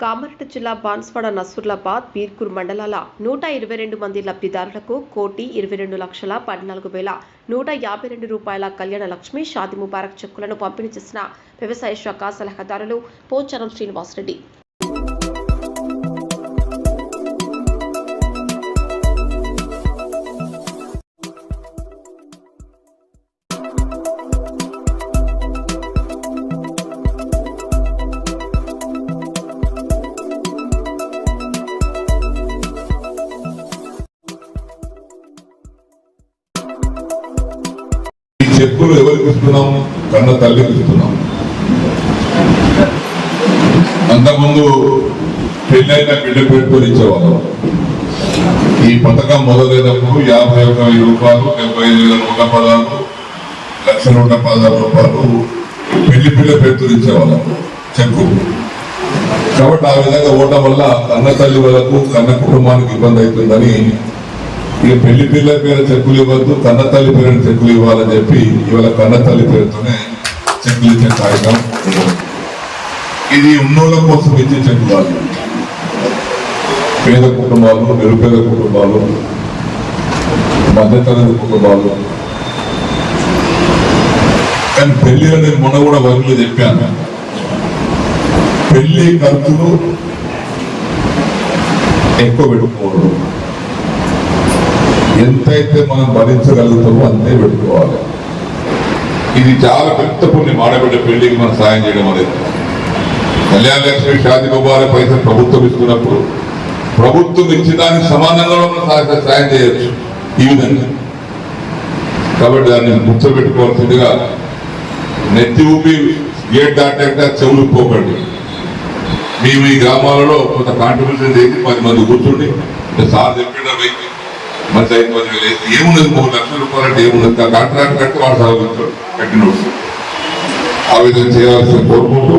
కామారెడ్డి జిల్లా బాన్స్వాడ నసూర్లాబాద్ బీర్కూర్ మండలాల నూట ఇరవై రెండు మంది లబ్ధిదారులకు కోటి ఇరవై రెండు లక్షల పద్నాలుగు వేల నూట యాభై రెండు రూపాయల కళ్యాణ లక్ష్మి షాది ముబారక్ చెక్కులను పంపిణీ చేసిన వ్యవసాయ శాఖ సలహాదారులు పోచారం శ్రీనివాసరెడ్డి. చెక్కులు ఎవరికి ఇస్తున్నాం కన్న తల్లికి ఇస్తున్నాం అంతకుముందు పెళ్ళైన బిడ్డ పెట్టుకొని ఇచ్చేవాళ్ళం. ఈ పథకం మొదలైనప్పుడు యాభై ఒక వెయ్యి రూపాయలు డెబ్బై ఐదు వేల నూట పదహారు లక్ష నూట పదహారు రూపాయలు పెళ్ళి పిల్ల పెట్టుకొని ఇచ్చేవాళ్ళం చెక్కు. కాబట్టి ఆ విధంగా ఓటం వల్ల కన్న తల్లి వరకు కన్న కుటుంబానికి ఇబ్బంది అవుతుందని ఇక పెళ్ళి పిల్లల పేరు చెక్కులు ఇవ్వద్దు కన్న తల్లి పేరు చెక్కులు ఇవ్వాలని చెప్పి ఇవాళ కన్న తల్లి పేరుతోనే చెక్కులు ఇచ్చే కార్యక్రమం ఇది ఉన్నోళ్ళ కోసం ఇచ్చే చెక్కు కాదు. పేద కుటుంబాలు నిరుపేద కుటుంబాలు మధ్యతరగతి కుటుంబాలు. కానీ పెళ్ళి అనేది మొన్న కూడా వర్గులు చెప్పాను. పెళ్ళి ఖర్చులు ఎక్కువ పెట్టుకోవడం ఎంతైతే మనం భరించగలుగుతామో అంతే పెట్టుకోవాలి. ఇది చాలా పెద్ద పుణ్యం ఆడబిడ్డ పెళ్ళికి మనం సాయం చేయడం అనేది. కళ్యాణ లక్ష్మి షాది ముబారక్ పైసలు ప్రభుత్వం ఇస్తున్నప్పుడు ప్రభుత్వం ఇచ్చిన దానికి సమానంగా మనం సాయం చేయొచ్చు. ఈ విధంగా. కాబట్టి దాన్ని గుర్తుపెట్టుకోవాల్సిందిగా నెత్తి ఊపి గేట్ దాటాక చెవులు పోకండి. మేము ఈ గ్రామాలలో కొంత కాంట్రిబ్యూషన్ చేసి పది మంది కూర్చుండి సార్ చెప్పిన వెయ్యి మంచి ఐదు పది వేలు వేసి ఏమున్నది మూడు లక్షల రూపాయలు అంటే ఏమున్నది? కాంట్రాక్ట్ కట్టి వాడు సాగుతాడు కట్టినోడు ఆ విధంగా చేయాల్సిన కోరుకుంటూ